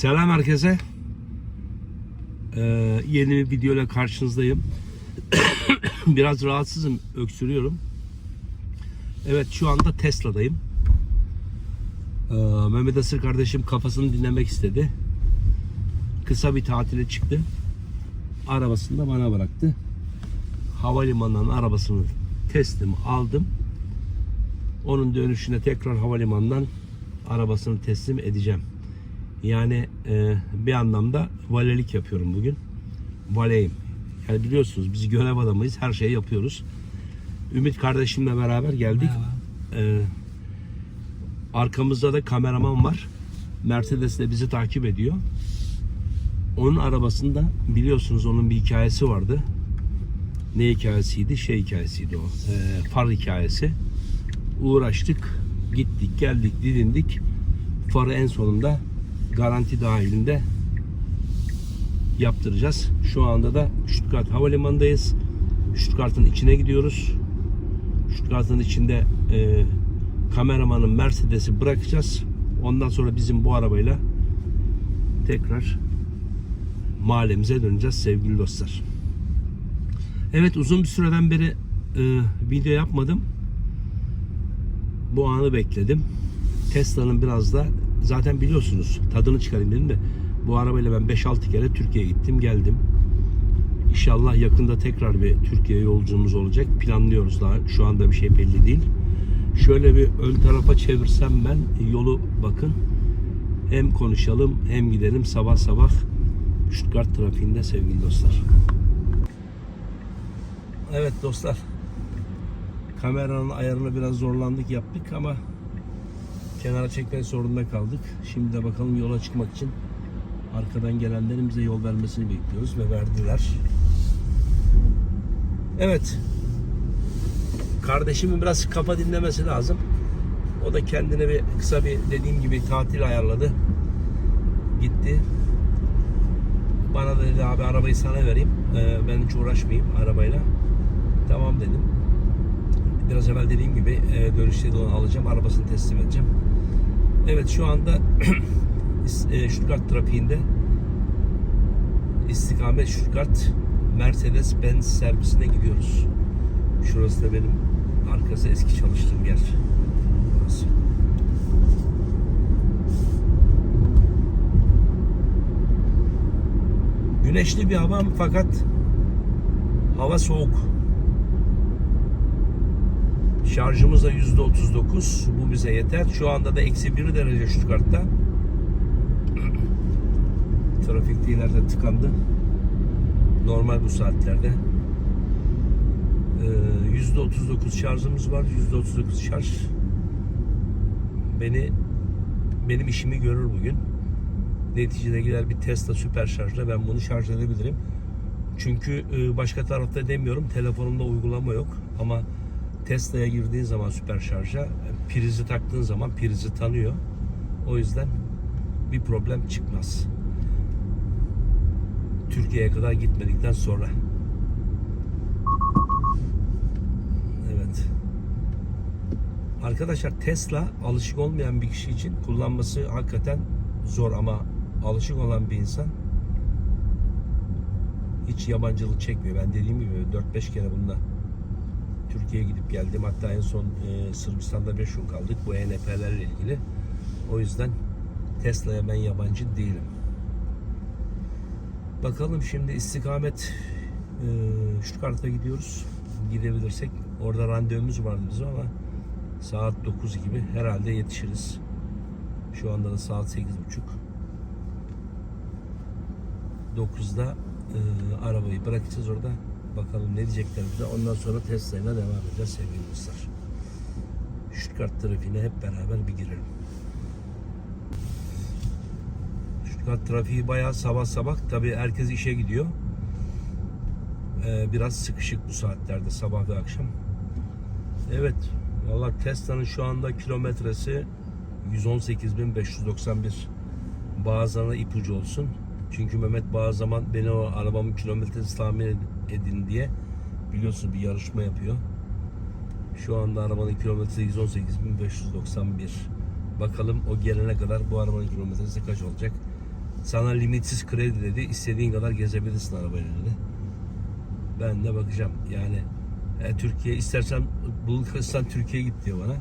Selam herkese. Ee, yeni bir video ile karşınızdayım. Biraz rahatsızım, öksürüyorum. Evet, şu anda Tesla'dayım. Ee, Mehmet Asır kardeşim kafasını dinlemek istedi. Kısa bir tatile çıktı. Arabasını da bana bıraktı. Havalimanından arabasını teslim aldım. Onun dönüşüne tekrar havalimanından arabasını teslim edeceğim. Yani e, bir anlamda valelik yapıyorum bugün. Valeyim. Yani biliyorsunuz biz görev adamıyız. Her şeyi yapıyoruz. Ümit kardeşimle beraber geldik. E, arkamızda da kameraman var. Mercedes de bizi takip ediyor. Onun arabasında biliyorsunuz onun bir hikayesi vardı. Ne hikayesiydi? Şey hikayesiydi o. E, far hikayesi. Uğraştık, gittik, geldik, didindik. Farı en sonunda garanti dahilinde yaptıracağız. Şu anda da Stuttgart Havalimanı'ndayız. Stuttgart'ın içine gidiyoruz. Stuttgart'ın içinde e, kameramanın Mercedes'i bırakacağız. Ondan sonra bizim bu arabayla tekrar mahallemize döneceğiz sevgili dostlar. Evet uzun bir süreden beri e, video yapmadım. Bu anı bekledim. Tesla'nın biraz da zaten biliyorsunuz tadını çıkarayım dedim de bu arabayla ben 5-6 kere Türkiye'ye gittim geldim. İnşallah yakında tekrar bir Türkiye yolculuğumuz olacak. Planlıyoruz daha. Şu anda bir şey belli değil. Şöyle bir ön tarafa çevirsem ben yolu bakın. Hem konuşalım hem gidelim sabah sabah Stuttgart trafiğinde sevgili dostlar. Evet dostlar. Kameranın ayarını biraz zorlandık yaptık ama kenara çekmek zorunda kaldık. Şimdi de bakalım yola çıkmak için arkadan gelenlerin bize yol vermesini bekliyoruz ve verdiler. Evet. Kardeşimin biraz kafa dinlemesi lazım. O da kendine bir kısa bir dediğim gibi tatil ayarladı. Gitti. Bana da dedi abi arabayı sana vereyim. Ee, ben hiç uğraşmayayım arabayla. Tamam dedim. Biraz evvel dediğim gibi e, dönüşte de onu alacağım. Arabasını teslim edeceğim. Evet şu anda e, Stuttgart trafiğinde istikamet Stuttgart Mercedes-Benz servisine gidiyoruz. Şurası da benim arkası eski çalıştığım yer. Burası. Güneşli bir hava fakat hava soğuk. Şarjımız da %39. Bu bize yeter. Şu anda da eksi 1 derece Stuttgart'ta. Trafikte ileride tıkandı. Normal bu saatlerde. Ee, %39 şarjımız var. %39 şarj. Beni benim işimi görür bugün. Neticede gider bir Tesla süper şarjla ben bunu şarj edebilirim. Çünkü e, başka tarafta demiyorum. Telefonumda uygulama yok. Ama Tesla'ya girdiğin zaman süper şarja prizi taktığın zaman prizi tanıyor. O yüzden bir problem çıkmaz. Türkiye'ye kadar gitmedikten sonra. Evet. Arkadaşlar Tesla alışık olmayan bir kişi için kullanması hakikaten zor ama alışık olan bir insan hiç yabancılık çekmiyor. Ben dediğim gibi 4-5 kere bunda Türkiye'ye gidip geldim. Hatta en son e, Sırbistan'da 5 gün kaldık bu ENP'lerle ilgili. O yüzden Tesla'ya ben yabancı değilim. Bakalım şimdi istikamet e, Stuttgart'a gidiyoruz. Gidebilirsek. Orada randevumuz vardı bizim ama saat 9 gibi herhalde yetişiriz. Şu anda da saat 8.30. 9'da e, arabayı bırakacağız orada. Bakalım ne diyecekler bize. Ondan sonra Tesla ile devam edeceğiz sevgili dostlar. Stuttgart trafiğine hep beraber bir girelim. Stuttgart trafiği bayağı sabah sabah. Tabii herkes işe gidiyor. Ee, biraz sıkışık bu saatlerde sabah ve akşam. Evet. Valla Tesla'nın şu anda kilometresi 118.591. Bazılarına ipucu olsun. Çünkü Mehmet bazı zaman beni o arabamın kilometresi tahmin edin diye biliyorsunuz bir yarışma yapıyor. Şu anda arabanın kilometresi 118.591. Bakalım o gelene kadar bu arabanın kilometresi kaç olacak? Sana limitsiz kredi dedi. İstediğin kadar gezebilirsin arabayla dedi. Ben de bakacağım. Yani e, Türkiye istersen Bulgaristan Türkiye'ye git diyor bana.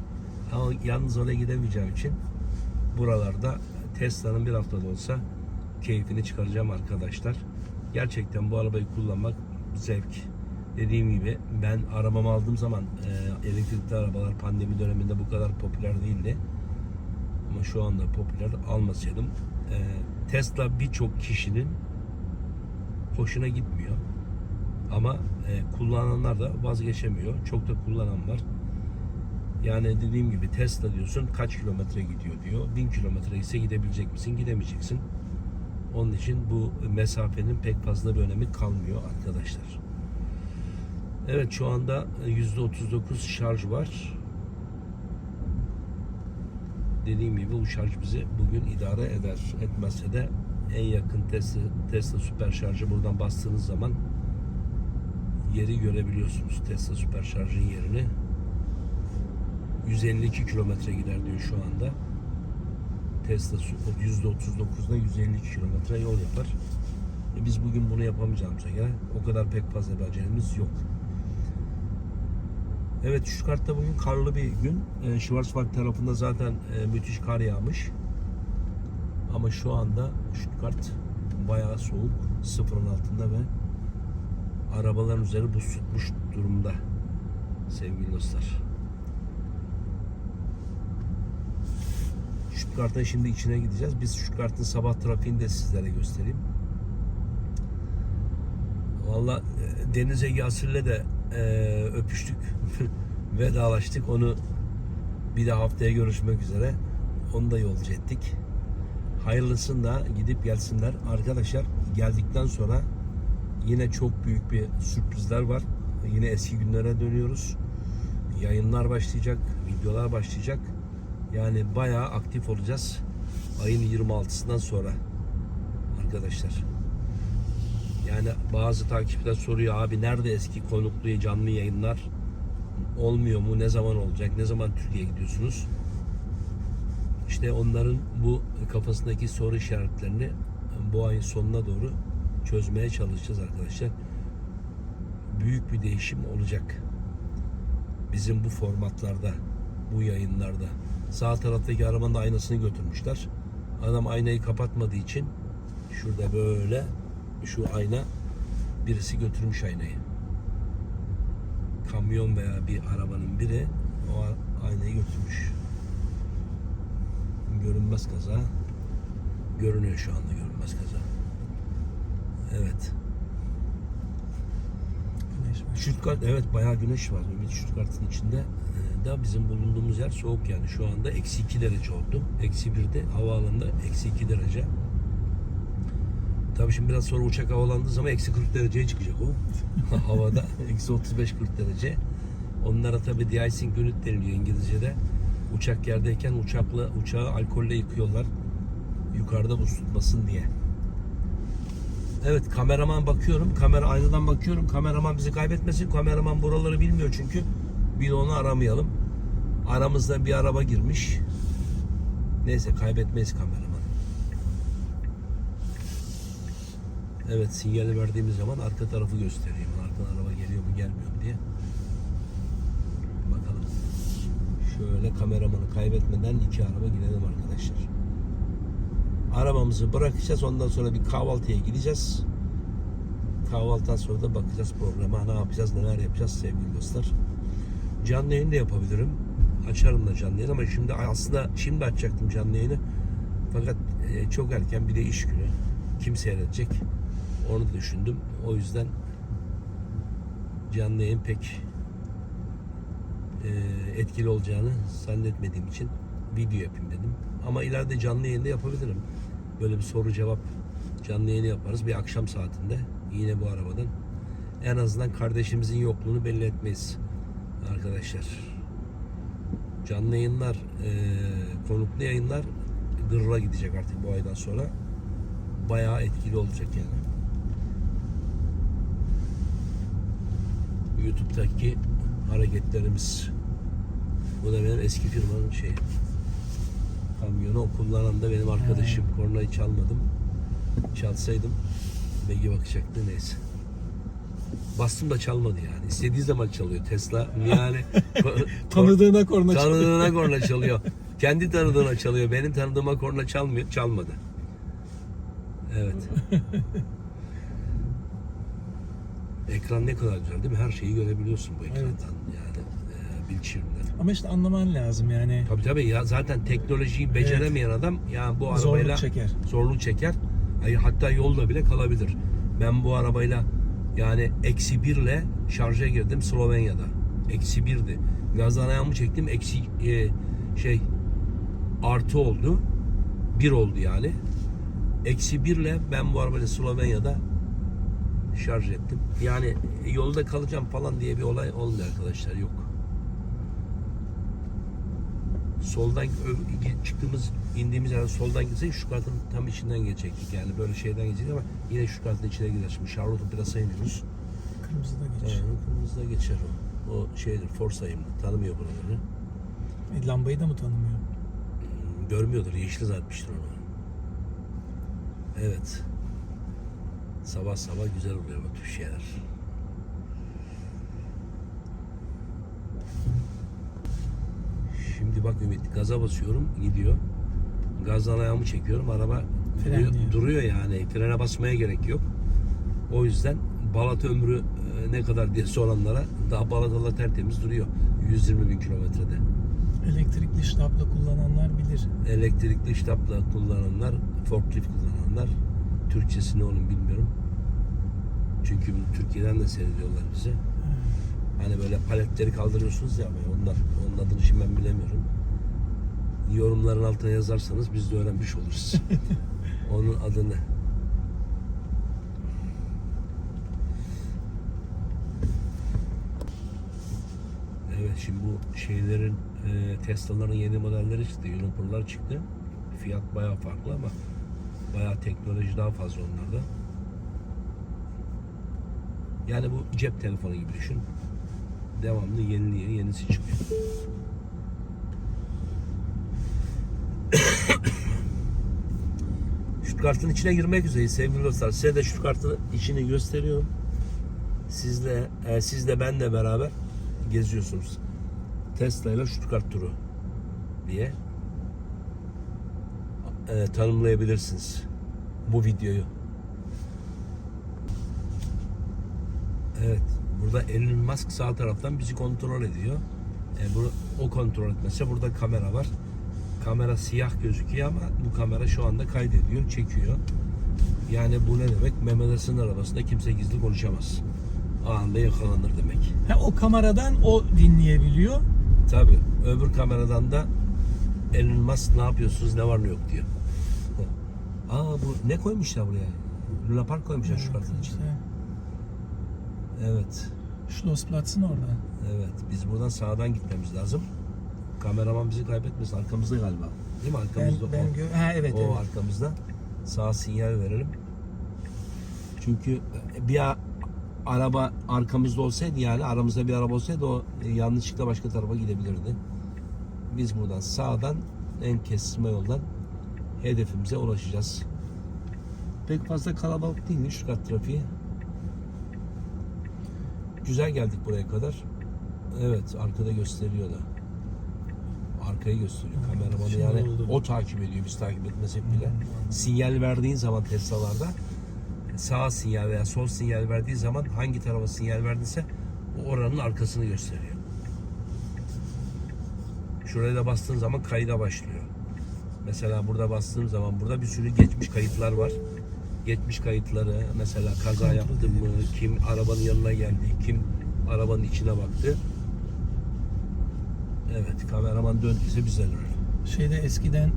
Ama yalnız oraya gidemeyeceğim için buralarda Tesla'nın bir haftada olsa keyfini çıkaracağım arkadaşlar. Gerçekten bu arabayı kullanmak zevk. Dediğim gibi ben arabamı aldığım zaman e, elektrikli arabalar pandemi döneminde bu kadar popüler değildi. Ama şu anda popüler almasaydım. e, Tesla birçok kişinin hoşuna gitmiyor. Ama e, kullananlar da vazgeçemiyor. Çok da kullanan var. Yani dediğim gibi Tesla diyorsun kaç kilometre gidiyor diyor. 1000 kilometre ise gidebilecek misin? Gidemeyeceksin. Onun için bu mesafenin pek fazla bir önemi kalmıyor arkadaşlar. Evet şu anda %39 şarj var. Dediğim gibi bu şarj bizi bugün idare eder. Etmezse de en yakın Tesla, Tesla süper şarjı buradan bastığınız zaman yeri görebiliyorsunuz. Tesla süper şarjın yerini. 152 kilometre gider diyor şu anda. Tesla %39'da 152 kilometre yol yapar. E biz bugün bunu yapamayacağımıza göre o kadar pek fazla bir acelemiz yok. Evet Stuttgart'ta bugün karlı bir gün. E, Schwarzwald tarafında zaten e, müthiş kar yağmış. Ama şu anda Stuttgart bayağı soğuk. Sıfırın altında ve arabaların üzeri buz tutmuş durumda sevgili dostlar. Stuttgart'ın şimdi içine gideceğiz. Biz Stuttgart'ın sabah trafiğini de sizlere göstereyim. Valla e, Deniz Ege Asil'le de e, öpüştük. Vedalaştık. Onu bir de haftaya görüşmek üzere. Onu da yolcu ettik. Hayırlısını da gidip gelsinler. Arkadaşlar geldikten sonra yine çok büyük bir sürprizler var. Yine eski günlere dönüyoruz. Yayınlar başlayacak, videolar başlayacak. Yani bayağı aktif olacağız. Ayın 26'sından sonra arkadaşlar. Yani bazı takipçiler soruyor abi nerede eski konuklu canlı yayınlar olmuyor mu? Ne zaman olacak? Ne zaman Türkiye'ye gidiyorsunuz? İşte onların bu kafasındaki soru işaretlerini bu ayın sonuna doğru çözmeye çalışacağız arkadaşlar. Büyük bir değişim olacak. Bizim bu formatlarda, bu yayınlarda. Sağ taraftaki arabanın da aynasını götürmüşler. Adam aynayı kapatmadığı için şurada böyle şu ayna birisi götürmüş aynayı. Kamyon veya bir arabanın biri o aynayı götürmüş. Görünmez kaza. Görünüyor şu anda görünmez kaza. Evet. Güneş var. Stuttgart evet bayağı güneş var. Ümit Stuttgart'ın içinde Ee, da bizim bulunduğumuz yer soğuk yani şu anda eksi 2 derece oldu. Eksi 1'de havaalanında eksi 2 derece. Tabii şimdi biraz sonra uçak havalandığı zaman eksi 40 dereceye çıkacak o. Havada eksi 35-40 derece. Onlara tabii de-icing unit deniliyor İngilizce'de. Uçak yerdeyken uçakla uçağı alkolle yıkıyorlar. Yukarıda buz tutmasın diye. Evet kameraman bakıyorum. Kamera aynadan bakıyorum. Kameraman bizi kaybetmesin. Kameraman buraları bilmiyor çünkü. Bir de onu aramayalım. Aramızda bir araba girmiş. Neyse kaybetmeyiz kameraman. Evet sinyali verdiğimiz zaman arka tarafı gösteriyor. Arkadan araba geliyor mu gelmiyor mu diye. Bakalım. Şöyle kameramanı kaybetmeden iki araba gidelim arkadaşlar. Arabamızı bırakacağız. Ondan sonra bir kahvaltıya gideceğiz. Kahvaltıdan sonra da bakacağız programa. Ne yapacağız, neler yapacağız sevgili dostlar. Canlı yayın da yapabilirim. Açarım da canlı yayın ama şimdi aslında şimdi açacaktım canlı yayını. Fakat e, çok erken bir de iş günü. Kim seyredecek? Onu düşündüm. O yüzden canlı yayın pek e, etkili olacağını zannetmediğim için video yapayım dedim. Ama ileride canlı yayında yapabilirim. Böyle bir soru cevap canlı yayını yaparız bir akşam saatinde yine bu arabadan. En azından kardeşimizin yokluğunu belli etmeyiz arkadaşlar. Canlı yayınlar, e, konuklu yayınlar gırra gidecek artık bu aydan sonra. Bayağı etkili olacak yani. YouTube'daki hareketlerimiz. Bu da benim eski firmanın şeyi. Kamyonu kullanan da benim arkadaşım. Kornayı çalmadım. Çalsaydım belki bakacaktı neyse. Bastım da çalmadı yani. İstediği zaman çalıyor. Tesla yani Tanıdığına korna çalıyor. tanıdığına korna çalıyor. Kendi tanıdığına çalıyor. Benim tanıdığıma korna çalmıyor. Çalmadı. Evet. Ekran ne kadar güzel değil mi? Her şeyi görebiliyorsun bu ekrandan. Yani e, bilgisayarından. Ama işte anlaman lazım yani. Tabii tabii ya zaten teknolojiyi beceremeyen adam ya bu arabayla Zorluk çeker. zorluk çeker. Ay, hatta yolda bile kalabilir. Ben bu arabayla yani eksi birle şarja girdim Slovenya'da. Eksi birdi. Gazdan ayağımı çektim. Eksi e, şey artı oldu. Bir oldu yani. Eksi birle ben bu arabayla Slovenya'da şarj ettim. Yani yolda kalacağım falan diye bir olay olmuyor arkadaşlar. Yok. Soldan çıktığımız indiğimiz yerde soldan gitsek şu kartın tam içinden geçecektik yani böyle şeyden geçecektik ama yine şu kartın içine girer. Şimdi Charlotte'un Plas'a iniyoruz. Kırmızıda geç. Evet, kırmızıda geçer o. O şeydir Forsa'yım tanımıyor buraları. E, lambayı da mı tanımıyor? Hmm, Görmüyordur yeşil zannetmiştir onu. Evet. Sabah sabah güzel oluyor bu tür şeyler. Şimdi bak Ümit gaza basıyorum gidiyor. Gazdan ayağımı çekiyorum araba duruyor, duruyor yani frene basmaya gerek yok. O yüzden Balat ömrü e, ne kadar diye soranlara daha Balat'la tertemiz duruyor. 120 bin kilometrede. Elektrikli ştapla kullananlar bilir. Elektrikli ştapla kullananlar, forklift kullananlar, Türkçesi ne onun bilmiyorum. Çünkü Türkiye'den de seyrediyorlar bize. Hani böyle paletleri kaldırıyorsunuz ya ondan, onun adını şimdi ben bilemiyorum. Yorumların altına yazarsanız biz de öğrenmiş oluruz. onun adını. Evet şimdi bu şeylerin e, Tesla'ların yeni modelleri çıktı. Unicorn'lar çıktı. Fiyat bayağı farklı ama bayağı teknoloji daha fazla onlarda. Yani bu cep telefonu gibi düşün. Devamlı yeniliyor, yenisi çıkıyor. Stuttgart'ın içine girmek üzereyiz sevgili dostlar. Size de Stuttgart'ın içini gösteriyorum. Sizle, e, siz de ben de beraber geziyorsunuz. Tesla ile Stuttgart turu diye e, tanımlayabilirsiniz bu videoyu. Evet. Burada Elon Musk sağ taraftan bizi kontrol ediyor. E, bu, o kontrol etmese burada kamera var. Kamera siyah gözüküyor ama bu kamera şu anda kaydediyor, çekiyor. Yani bu ne demek? Mehmet Hasan'ın arabasında kimse gizli konuşamaz. Anında yakalanır demek. Ha, o kameradan o dinleyebiliyor. Tabi öbür kameradan da Elon Musk ne yapıyorsunuz ne var ne yok diyor. Aa bu ne koymuşlar buraya? Luna Park koymuşlar şu kartın içine. Evet. Schlossplatz'ın orada. Evet. Biz buradan sağdan gitmemiz lazım. Kameraman bizi kaybetmesin. Arkamızda galiba. Değil mi? Ben, Arkamızda ben o. gö- ha evet o evet. arkamızda. Sağ sinyal verelim. Çünkü bir a- araba arkamızda olsaydı yani aramızda bir araba olsaydı o e, yanlışlıkla başka tarafa gidebilirdi. Biz buradan sağdan en kesme yoldan hedefimize ulaşacağız. Pek fazla kalabalık değil şu kat trafiği. Güzel geldik buraya kadar. Evet arkada gösteriyor da. Arkayı gösteriyor kameramanı Şimdi yani oldu. o takip ediyor biz takip etmesek bile. Sinyal verdiğin zaman Tesla'larda sağ sinyal veya sol sinyal verdiği zaman hangi tarafa sinyal verdiyse o oranın arkasını gösteriyor. Şuraya da bastığın zaman kayda başlıyor. Mesela burada bastığım zaman burada bir sürü geçmiş kayıtlar var. Geçmiş kayıtları mesela kaza Kontrol yaptı mı, kim arabanın yanına geldi, kim arabanın içine baktı. Evet, kameraman döndüyse biz de dönelim. Şeyde eskiden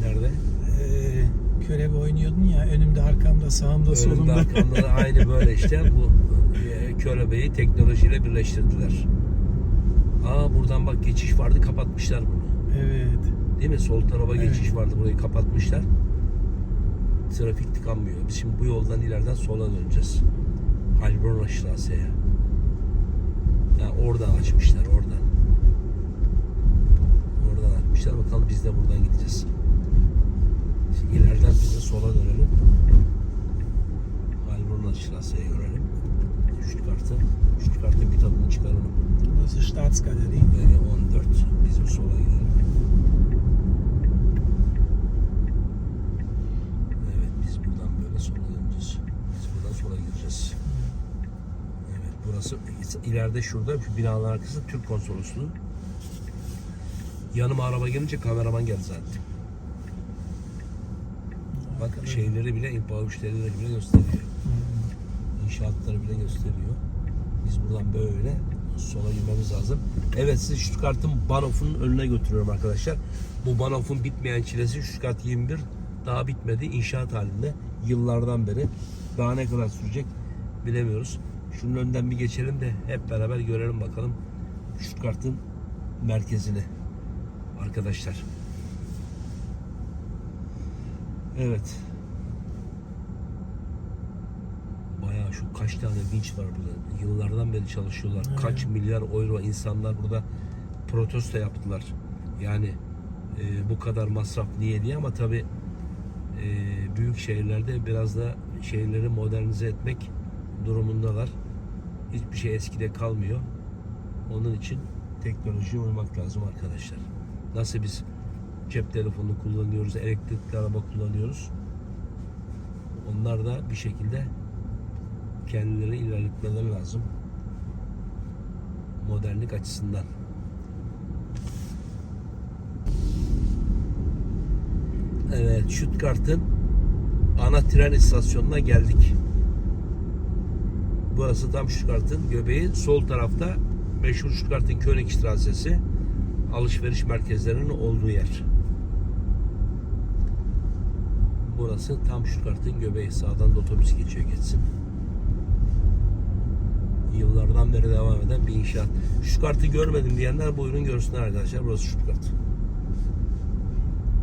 Nerede? e, körebe oynuyordun ya önümde arkamda sağımda Önümde solumda. arkamda da aynı böyle işte bu e, körebeyi teknolojiyle birleştirdiler. Aa buradan bak geçiş vardı kapatmışlar bunu. evet. Değil mi? Sol tarafa Evet. geçiş vardı burayı kapatmışlar. Trafik tıkanmıyor. Biz şimdi bu yoldan ileriden sola döneceğiz. Heilbronn Straße'ye. Yani oradan açmışlar oradan. Oradan açmışlar. Bakalım biz de buradan gideceğiz. Şimdi ileriden biz de sola dönelim. Straße'ye görelim. Stuttgart'ı. Stuttgart'ın bir tadını çıkaralım. Burası Staatsgalerie. Böyle 14. Bizim sola gidelim. Evet biz buradan böyle sola döneceğiz. Biz buradan sola gireceğiz. Evet burası ileride şurada şu binanın arkası Türk konsolosluğu. Yanıma araba gelince kameraman geldi zaten. Bak şeyleri bile, impa müşterileri bile gösteriyor. Hmm. İnşaatları bile gösteriyor. Biz buradan böyle sola girmemiz lazım. Evet sizi Stuttgart'ın Bahnhof'un önüne götürüyorum arkadaşlar. Bu Bahnhof'un bitmeyen çilesi Stuttgart 21 daha bitmedi. İnşaat halinde yıllardan beri. Daha ne kadar sürecek bilemiyoruz. Şunun önden bir geçelim de hep beraber görelim bakalım Stuttgart'ın merkezini arkadaşlar. Evet. Bayağı şu kaç tane vinç var burada. Yıllardan beri çalışıyorlar. Evet. Kaç milyar euro insanlar burada protesto yaptılar. Yani e, bu kadar masraf niye diye ama tabi büyük şehirlerde biraz da şehirleri modernize etmek durumundalar. Hiçbir şey eskide kalmıyor. Onun için teknolojiye uymak lazım arkadaşlar. Nasıl biz cep telefonu kullanıyoruz, elektrikli araba kullanıyoruz. Onlar da bir şekilde kendileri ilerletmeleri lazım. Modernlik açısından. Evet, Stuttgart'ın ana tren istasyonuna geldik. Burası tam Stuttgart'ın göbeği. Sol tarafta meşhur Stuttgart'ın Königstraße'si alışveriş merkezlerinin olduğu yer. Burası tam Stuttgart'ın göbeği. Sağdan da otobüs geçiyor geçsin. Yıllardan beri devam eden bir inşaat. Stuttgart'ı görmedim diyenler buyurun görsünler arkadaşlar. Burası Stuttgart.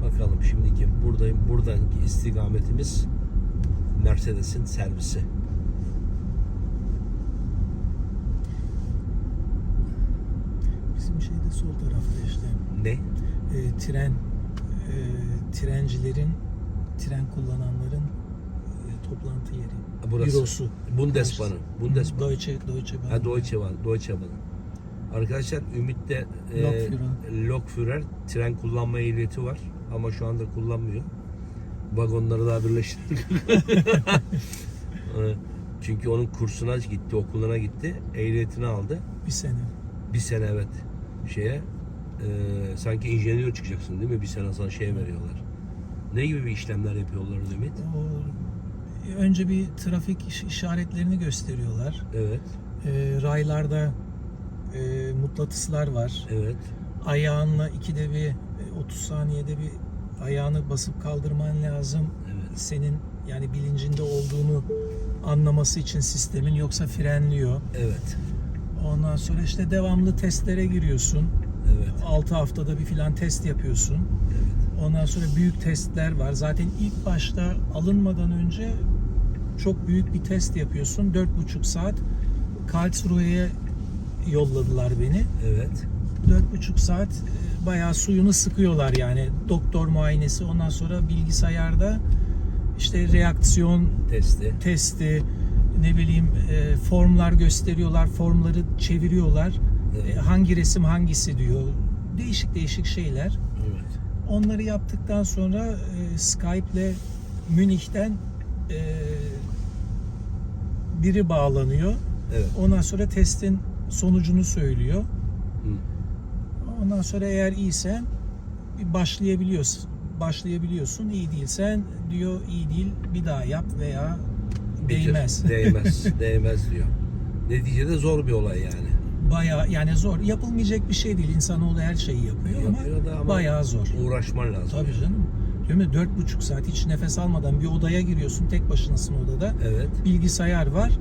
Bakalım şimdiki buradayım. Buradan istikametimiz Mercedes'in servisi. Bizim şeyde sol tarafta işte Ne? e, tren e, trencilerin tren kullananların e, toplantı yeri. Burası. Bürosu. Bundesbahn'ı. Bundesbahn. Deutsche Deutsche Bahn. Ha Deutsche Bahn. Deutsche Bahn. Arkadaşlar Ümit'te e, Lokführer. Lokführer tren kullanma ehliyeti var ama şu anda kullanmıyor. Vagonları daha birleştirdik. Çünkü onun kursuna gitti, okuluna gitti, ehliyetini aldı. bir sene. Bir sene evet şeye e, sanki injenör çıkacaksın değil mi? Bir sene sana şey veriyorlar. Ne gibi bir işlemler yapıyorlar Ümit? O, önce bir trafik iş- işaretlerini gösteriyorlar. Evet, E, raylarda e, mutlatıslar var. evet, Ayağınla ikide bir e, 30 saniyede bir ayağını basıp kaldırman lazım. evet. Senin yani bilincinde olduğunu anlaması için sistemin yoksa frenliyor. Evet, Ondan sonra işte devamlı testlere giriyorsun. evet, 6 haftada bir filan test yapıyorsun. evet. Ondan sonra büyük testler var. Zaten ilk başta alınmadan önce çok büyük bir test yapıyorsun. 4,5 saat Karlsruhe'ye yolladılar beni. Evet, 4,5 saat e, bayağı suyunu sıkıyorlar yani. Doktor muayenesi ondan sonra bilgisayarda işte reaksiyon testi. testi ne bileyim e, formlar gösteriyorlar. Formları çeviriyorlar. Evet. E, hangi resim hangisi diyor. Değişik değişik şeyler. Evet. Onları yaptıktan sonra e, Skype'le Münih'ten e, biri bağlanıyor. Evet. Ondan sonra testin sonucunu söylüyor. Hı. Ondan sonra eğer iyisen başlayabiliyorsun. Başlayabiliyorsun. İyi değilsen diyor iyi değil bir daha yap veya. Değmez. Değmez. değmez diyor. Neticede zor bir olay yani. Bayağı yani zor. Yapılmayacak bir şey değil. İnsanoğlu her şeyi yapıyor, Yapıyor ama, ama bayağı zor. Uğraşman lazım. Tabii canım. Değil mi? Dört buçuk saat hiç nefes almadan bir odaya giriyorsun. Tek başınasın odada. Evet. Bilgisayar var.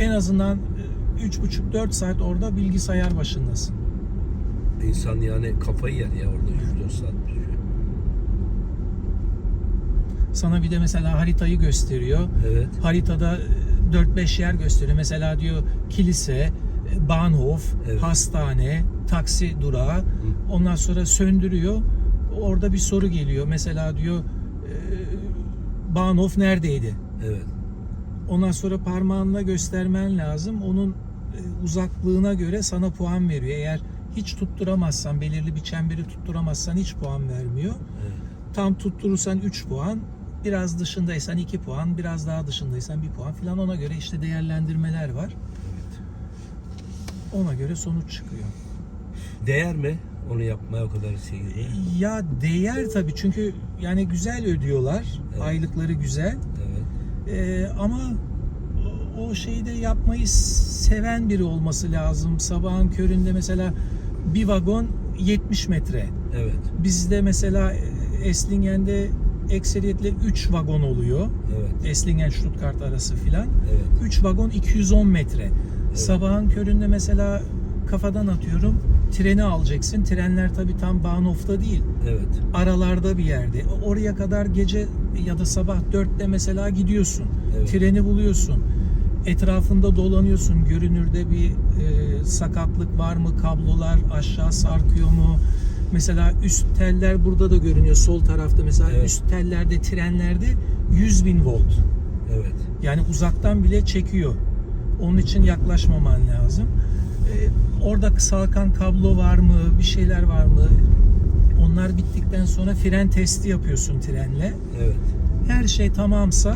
En azından e, üç buçuk dört saat orada bilgisayar başındasın. İnsan yani kafayı yer ya orada 3-4 saat. Sana bir de mesela haritayı gösteriyor. Evet. Haritada e, 4-5 yer gösteriyor. Mesela diyor kilise, e, Bahnhof, Evet. hastane, taksi durağı. Ondan sonra söndürüyor. Orada bir soru geliyor. Mesela diyor e, Bahnhof neredeydi? Evet. Ondan sonra parmağınla göstermen lazım. Onun e, uzaklığına göre sana puan veriyor. Eğer hiç tutturamazsan, belirli bir çemberi tutturamazsan hiç puan vermiyor. Evet. Tam tutturursan 3 puan, biraz dışındaysan 2 puan, biraz daha dışındaysan 1 puan filan ona göre işte değerlendirmeler var. evet. Ona göre sonuç çıkıyor. Değer mi onu yapmaya o kadar şey gibi? Ya değer tabii çünkü yani güzel ödüyorlar. Evet. Aylıkları güzel. Evet. Ee, ama o- şeyi de yapmayı seven biri olması lazım. Sabahın köründe mesela bir vagon 70 metre. Evet. Bizde mesela Eslingen'de ekseriyetle 3 vagon oluyor. Evet. Eslingen Stuttgart arası filan. Evet. 3 vagon 210 metre. Sabahın köründe mesela kafadan atıyorum treni alacaksın. Trenler tabii tam Bahnhof'ta değil. Evet. Aralarda bir yerde. Oraya kadar gece ya da sabah 4'te mesela gidiyorsun. Evet. Treni buluyorsun. Etrafında dolanıyorsun. Görünürde bir e, sakatlık var mı? Kablolar aşağı sarkıyor mu? Mesela üst teller burada da görünüyor. Sol tarafta mesela Evet. üst tellerde, trenlerde 100 bin volt. Evet. Yani uzaktan bile çekiyor. Onun için yaklaşmaman lazım. Ee, orada salkan kablo var mı? Bir şeyler var mı? Onlar bittikten sonra fren testi yapıyorsun trenle. Evet. Her şey tamamsa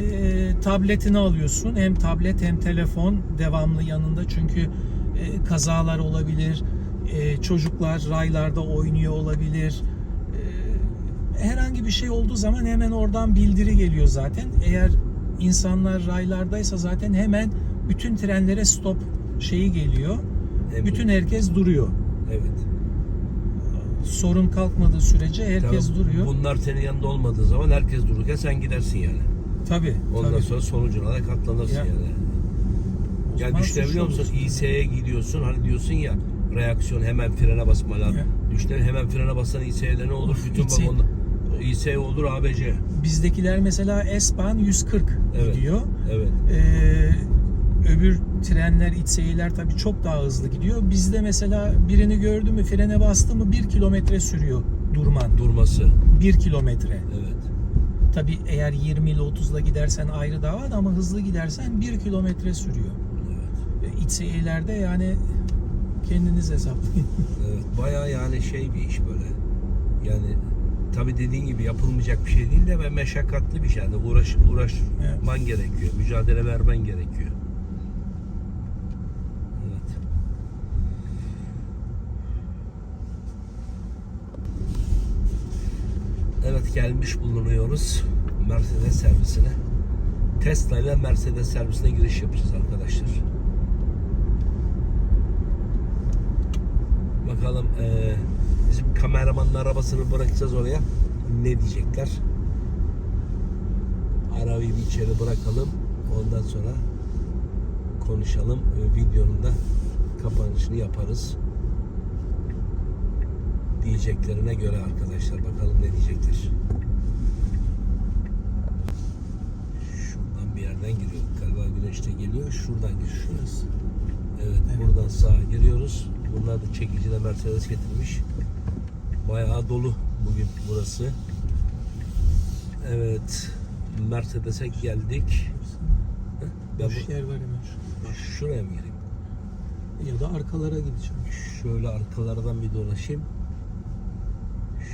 e, tabletini alıyorsun. Hem tablet hem telefon devamlı yanında. Çünkü e, kazalar olabilir. E, çocuklar raylarda oynuyor olabilir. E, herhangi bir şey olduğu zaman hemen oradan bildiri geliyor zaten. Eğer insanlar raylardaysa zaten hemen bütün trenlere stop şeyi geliyor. Emri. Bütün herkes duruyor. Evet. Sorun kalkmadığı sürece herkes Tabii duruyor. Bunlar senin yanında olmadığı zaman herkes dururken sen gidersin yani. Tabii. Ondan tabii. sonra sonucuna da katlanırsın Ya. yani. Ya düşünebiliyor musun? İS'ye gidiyorsun hani diyorsun ya reaksiyon hemen frene basma lazım. Ya. Düşünün hemen frene basan İS'de ne olur? Bütün İS. vagonlar İS olur ABC. Bizdekiler mesela S-Bahn 140 Evet. gidiyor. Evet. Ee, öbür trenler, İTSE'ler tabii çok daha hızlı gidiyor. Bizde mesela birini gördü mü frene bastı mı 1 kilometre sürüyor durman. Durması. 1 kilometre. Evet. Tabii eğer 20 ile 30'la gidersen ayrı dava da ama hızlı gidersen 1 kilometre sürüyor. Evet. İTSE'lerde yani kendiniz hesaplayın. Evet. Baya yani şey bir iş böyle. Yani tabi dediğin gibi yapılmayacak bir şey değil de ve meşakkatli bir şey. Yani uğraş uğraşman gerekiyor. Mücadele vermen gerekiyor. Evet. Evet gelmiş bulunuyoruz Mercedes servisine. Tesla ile Mercedes servisine giriş yapacağız arkadaşlar. Bakalım eee, bizim kameramanın arabasını bırakacağız oraya. Ne diyecekler? Arabayı bir içeri bırakalım. Ondan sonra konuşalım. Ee, videonun da kapanışını yaparız. Diyeceklerine göre arkadaşlar. Bakalım ne diyecekler. Şuradan bir yerden giriyorduk. Galiba güneş de geliyor. Şuradan giriyoruz. Evet, Evet. buradan sağa giriyoruz. Bunlar da çekici de Mercedes getirmiş. Bayağı dolu bugün burası. Evet. Mercedes'e geldik. Ben Boş bu- yer var hemen şu. şuraya mı gireyim? Ya da arkalara gideceğim. Şöyle arkalardan bir dolaşayım.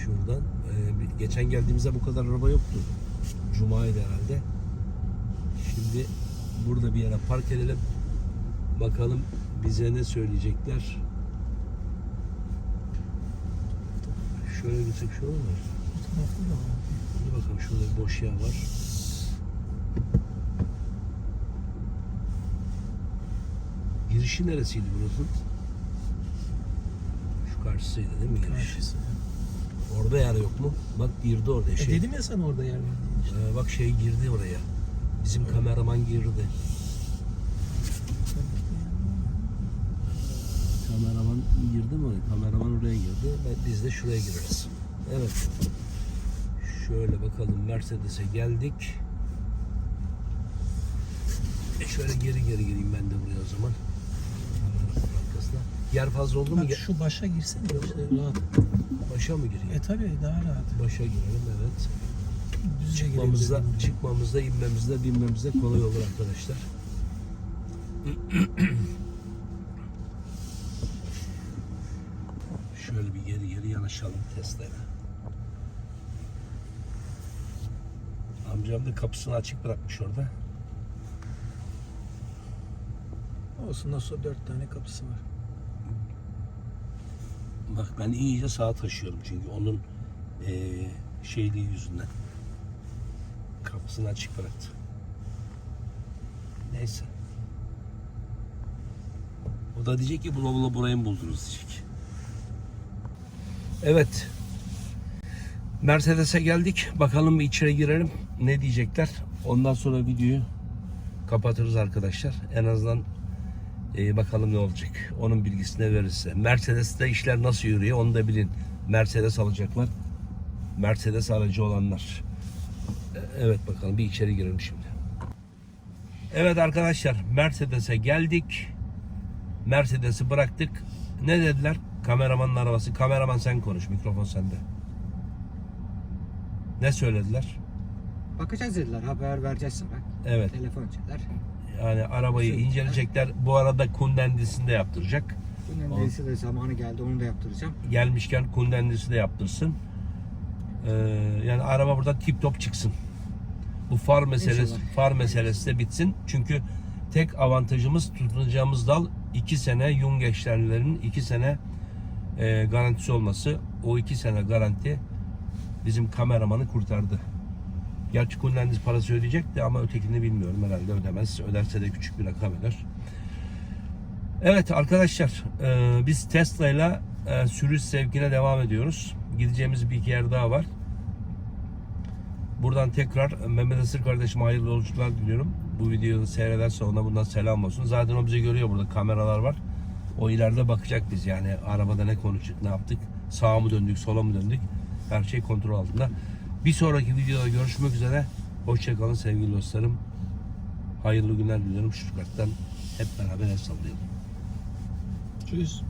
Şuradan. Ee, geçen geldiğimizde bu kadar araba yoktu. Cuma'ydı herhalde. Şimdi burada bir yere park edelim. Bakalım bize ne söyleyecekler. Şöyle gitsek şu olur mu? Bu tarafta da var. Dur bakalım şurada bir boş yer var. Girişi neresiydi burası? Şu karşısıydı değil mi giriş? Karşısı. Orada yer yok mu? Bak girdi orada E şey. dedim ya sana orada yer var. Ee, bak şey girdi oraya. Bizim kameraman girdi. Kameraman girdi mi? Kameraman oraya girdi. Ben- Biz de şuraya gireriz. Evet. Şöyle bakalım Mercedes'e geldik. E şöyle geri geri gireyim ben de buraya o zaman. Arkasına. Yer fazla oldu mu? Bak Ge- şu başa girsene işte rahat. Başa mı gireyim? E tabi daha rahat. Başa girelim evet. Düzce çıkmamızda, çıkmamızda, inmemizde, binmemizde kolay olur arkadaşlar. Şöyle bir geri geri yanaşalım Tesla'ya. Amcam da kapısını açık bırakmış orada. Olsun nasıl dört tane kapısı var. Bak ben iyice sağa taşıyorum çünkü onun eee şeyliği yüzünden. Kapısını açık bıraktı. Neyse. O da diyecek ki bula bula burayı mı buldunuz diyecek. Evet. Mercedes'e geldik. Bakalım bir içeri girelim. Ne diyecekler? Ondan sonra videoyu kapatırız arkadaşlar. En azından ee, bakalım ne olacak. Onun bilgisini veririz. Mercedes'te işler nasıl yürüyor onu da bilin. Mercedes alacaklar. Mercedes aracı olanlar. Evet bakalım bir içeri girelim şimdi. Evet arkadaşlar Mercedes'e geldik. Mercedes'i bıraktık. Ne dediler? Kameramanın arabası. Kameraman sen konuş. Mikrofon sende. Ne söylediler? Bakacağız dediler haber vereceğiz sana. Evet. Telefon açarlar. Yani arabayı inceleyecekler. Bu arada kundendisini de yaptıracak. Neyse de zamanı geldi onu da yaptıracağım. gelmişken kundendisi de yaptırsın. Ee, yani araba burada tip top çıksın. Bu far meselesi, İnşallah. far meselesi de bitsin. Çünkü tek avantajımız tutunacağımız dal 2 sene Yung eşlerlerinin 2 sene e, garantisi olması. O 2 sene garanti bizim kameramanı kurtardı. Gerçi kundendis parası ödeyecekti ama ötekini bilmiyorum herhalde ödemez. Öderse de küçük bir rakam öder. Evet arkadaşlar e, biz Tesla ile e, sürüş sevkine devam ediyoruz. Gideceğimiz bir iki yer daha var. Buradan tekrar Mehmet Asır kardeşime hayırlı yolculuklar diliyorum. Bu videoyu seyrederse ona bundan selam olsun. Zaten o bizi görüyor burada kameralar var. O ileride bakacak biz yani arabada ne konuştuk ne yaptık. Sağa mı döndük sola mı döndük. Her şey kontrol altında. Bir sonraki videoda görüşmek üzere. Hoşçakalın sevgili dostlarım. Hayırlı günler diliyorum. Stuttgart'tan hep beraber el sallayalım. Tschüss.